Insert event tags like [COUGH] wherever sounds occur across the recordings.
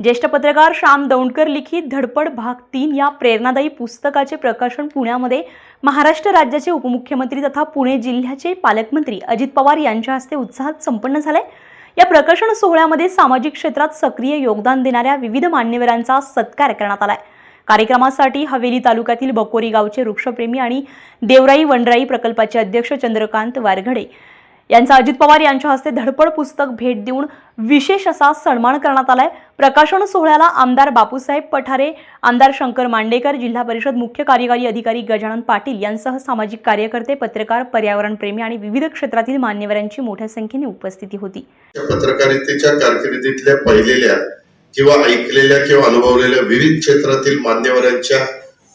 ज्येष्ठ पत्रकार श्याम दौंडकर लिखित धडपड भाग तीन या प्रेरणादायी पुस्तकाचे प्रकाशन पुण्यामध्ये महाराष्ट्र राज्याचे उपमुख्यमंत्री तथा पुणे जिल्ह्याचे पालकमंत्री अजित पवार यांच्या हस्ते उत्साहात संपन्न झाले या प्रकाशन सोहळ्यामध्ये सामाजिक क्षेत्रात सक्रिय योगदान देणाऱ्या विविध मान्यवरांचा सत्कार करण्यात आलाय. कार्यक्रमासाठी हवेली तालुक्यातील बकोरी गावचे वृक्षप्रेमी आणि देवराई वनराई प्रकल्पाचे अध्यक्ष चंद्रकांत वारघडे यांचा अजित पवार यांच्या हस्ते धडपड पुस्तक भेट देऊन विशेष असा सन्मान करण्यात आलाय. प्रकाशन सोहळ्याला आमदार बापूसाहेब पठारे आमदार शंकर मांडेकर जिल्हा परिषद मुख्य कार्यकारी अधिकारी गजानन पाटील यांसह सामाजिक कार्यकर्ते पत्रकार पर्यावरणप्रेमी आणि विविध क्षेत्रातील मान्यवरांची मोठ्या संख्येने उपस्थिती होती. पत्रकारितेच्या कारकिर्दीतल्या पाहिलेल्या किंवा ऐकलेल्या किंवा अनुभवलेल्या विविध क्षेत्रातील मान्यवरांच्या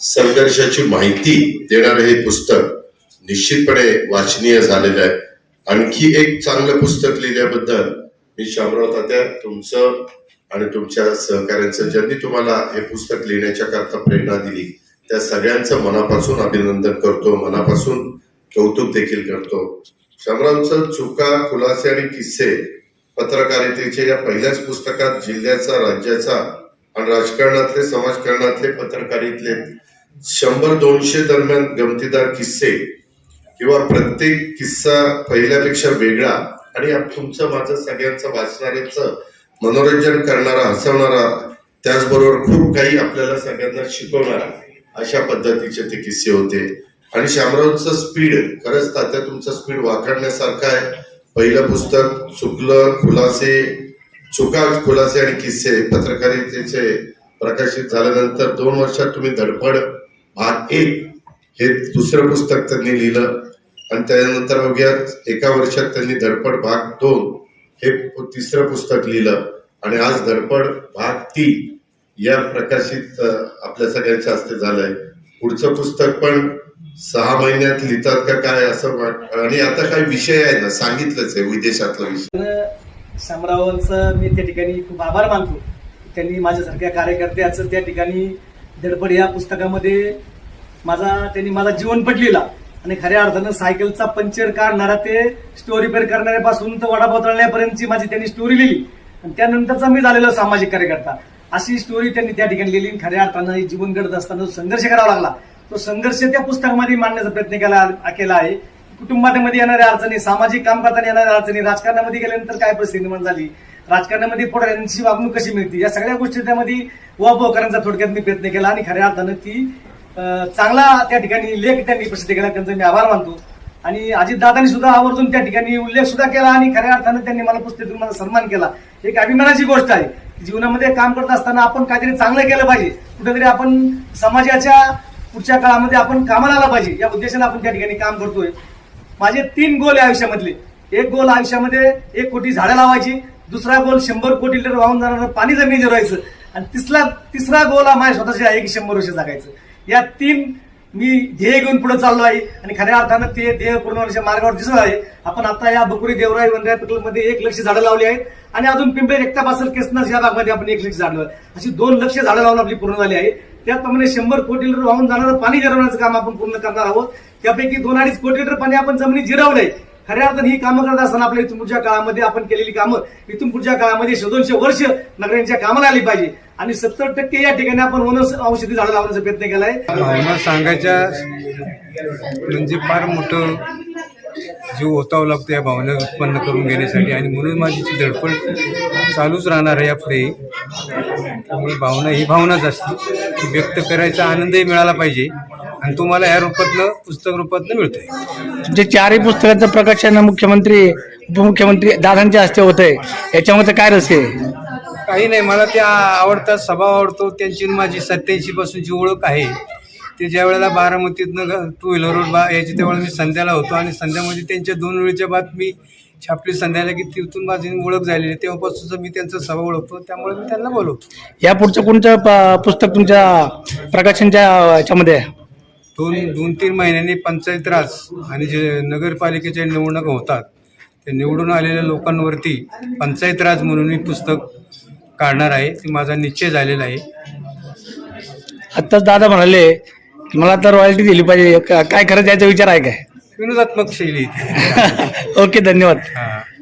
संघर्षाची माहिती देणारे हे पुस्तक निश्चितपणे वाचनीय झालेलं आहे. आणखी एक चांगलं पुस्तक लिहिल्याबद्दल मी शामराव तात्या तुमचं आणि तुमच्या सहकाऱ्यांचं ज्यांनी तुम्हाला हे पुस्तक लिहिण्याच्या करता प्रेरणा दिली त्या सगळ्यांचं मनापासून अभिनंदन करतो मनापासून कौतुक देखील करतो. शामरावचं चुका खुलासे आणि किस्से पत्रकारितेचे या पहिल्याच पुस्तकात जिल्ह्याचा राज्याचा आणि राजकारणातले समाजकारणातले पत्रकारितले शंभर दोनशे दरम्यान गमतीदार किस्से किंवा प्रत्येक किस्सा पहिल्यापेक्षा वेगळा आणि तुमचं माझं सगळ्यांचं वाचणाऱ्यांचं मनोरंजन करणारा हसवणारा त्याचबरोबर खूप काही आपल्याला सगळ्यांना शिकवणारा अशा पद्धतीचे ते किस्से होते. आणि शामरावचं स्पीड खरंच तात्या तुमचं स्पीड वाखाणण्यासारखं आहे. पहिलं पुस्तक चुकलं खुलासे चुका खुलासे आणि किस्से पत्रकारितेचे प्रकाशित झाल्यानंतर दोन वर्षात तुम्ही धडपड भाग एक हे दुसरं पुस्तक त्यांनी लिहिलं. आणि त्यानंतर अवघ्या एका वर्षात त्यांनी धडपड भाग दोन हे तिसरं पुस्तक लिहिलं. आणि आज धडपड भाग तीन या प्रकाशित आपल्या सगळ्यांच्या हस्ते झालंय. पुढचं पुस्तक पण सहा महिन्यात लिहितात का काय असं वाट आणि आता काय विषय आहे ना सांगितलंच आहे विदेशातला विषय. शामरावांचं मी त्या ठिकाणी खूप आभार मानतो. त्यांनी माझ्यासारख्या कार्यकर्त्याचं त्या ठिकाणी धडपड या पुस्तकामध्ये माझा त्यांनी माझा जीवनपट लिहिला आणि खऱ्या अर्थानं सायकलचा पंक्चर काढणारा ते स्टोरी रिपेअर करणाऱ्यापासून तर वडापाव तळण्यापर्यंतची माझी त्यांनी स्टोरी लिहिली. आणि त्यानंतरचा मी झालेलो सामाजिक कार्यकर्ता. अशी स्टोरी त्यांनी त्या ठिकाणी लिहिली आणि खऱ्या अर्थानं जीवन घडत असताना जो संघर्ष करावा लागला तो संघर्ष त्या पुस्तकामध्ये मांडण्याचा प्रयत्न केला केला आहे. कुटुंबामध्ये येणाऱ्या अडचणी सामाजिक काम करताना येणाऱ्या अडचणी राजकारणामध्ये गेल्यानंतर काय परिस्थिती निर्माण झाली? राजकारणामध्ये पुढाऱ्यांची वागणूक कशी मिळते? या सगळ्या गोष्टी त्यामध्ये उहापोह करण्याचा थोडक्यात मी प्रयत्न केला आणि खऱ्या अर्थानं ती चांगला त्या ठिकाणी लेख त्यांनी प्रसिद्ध केला त्यांचा मी आभार मानतो. आणि अजितदादांनी सुद्धा आवर्जून त्या ठिकाणी उल्लेख सुद्धा केला आणि खऱ्या अर्थानं त्यांनी मला पुस्तकातून माझा सन्मान केला. एक अभिमानाची गोष्ट आहे जीवनामध्ये काम करत असताना आपण काहीतरी चांगलं केलं पाहिजे. कुठेतरी आपण समाजाच्या पुढच्या काळामध्ये आपण कामाला आला पाहिजे. या उद्देशाने आपण त्या ठिकाणी काम करतोय. माझे तीन गोल आहे आयुष्यामधले. एक गोल आयुष्यामध्ये एक कोटी झाडं लावायची दुसरा गोल शंभर कोटी लिटर वाहून जाणारं पाणी जमिनी जिरवायचं आणि तिसरा तिसरा गोल हा माझ्या स्वतःच्या आहे की शंभर वर्ष जगायचं. या तीन मी ध्येय घेऊन पुढे चाललो आहे. आणि खऱ्या अर्थानं ते ध्येय पूर्ण होण्याच्या मार्गावर दिसत आहे. आपण आता या बकुरी देवराई वनराय प्रकल्पमध्ये एक लक्ष झाडं लावली आहेत. आणि अजून पिंपळे एकता असेल केसनस या भागमध्ये आपण एक लक्ष झाडं अशी दोन लक्ष झाडं लावून आपली पूर्ण झाली आहे. त्याचप्रमाणे शंभर कोटी लिटर वाहून जाणारं पाणी जिरवण्याचं काम आपण पूर्ण करणार आहोत. त्यापैकी दोन अडीच कोटी लिटर पाणी आपण जमिनीत जिरवलंय. खऱ्या अर्थाने ही कामं करत असताना आपल्या इथून पुढच्या काळामध्ये आपण केलेली कामं इथून पुढच्या काळामध्ये दोनशे वर्ष नगरांच्या कामाला आली पाहिजे. आणि सत्तर टक्के या ठिकाणी आपण वन औषधी झाडं लावण्याचा प्रयत्न केलाय. भावना सांगायच्या म्हणजे फार मोठं जीव ओतावं लागतो या भावना उत्पन्न करून घेण्यासाठी. आणि म्हणून माझी धडपड चालूच राहणार आहे यापुढे. त्यामुळे भावना ही भावनाच असते. ती व्यक्त करायचा आनंदही मिळाला पाहिजे. आणि तो मला या रूपातनं पुस्तक रूपातनं मिळतोय. तुमचे चारही पुस्तकाचं प्रकाशन मुख्यमंत्री उपमुख्यमंत्री दादांच्या हस्ते होत आहे याच्यामध्ये काय रस आहे? काही नाही मला त्या आवडतात स्वभाव आवडतो त्यांची आणि माझी. सत्याऐंशी पासूनची ओळख आहे ते ज्या वेळेला बारामतीतनं टू व्हीलरवर बा यायची त्यावेळेला मी संध्याला होतो. आणि संध्यामध्ये त्यांच्या दोन वेळेच्या बाद मी छापली संध्याला की तिथून माझी ओळख झालेली आहे. तेव्हापासूनच मी त्यांचा स्वभाव ओळखतो त्यामुळे मी त्यांना बोलवतो. या पुढचं कोणतं प- पुस्तक तुमच्या प्रकाशनच्या याच्यामध्ये आहे? दोन दोन तीन महिन्यांनी पंचायत राज आणि जे नगरपालिकेच्या निवडणुका होतात ते निवडून आलेल्या लोकांवरती पंचायत राज म्हणून मी पुस्तक काढणार आहे. ते माझा निश्चय झालेला आहे. आत्ताच दादा म्हणाले की मला आता रॉयल्टी दिली पाहिजे. का- काय खरंच याचा विचार आहे काय? विनोदात्मक शैली. [LAUGHS] ओके धन्यवाद. हां.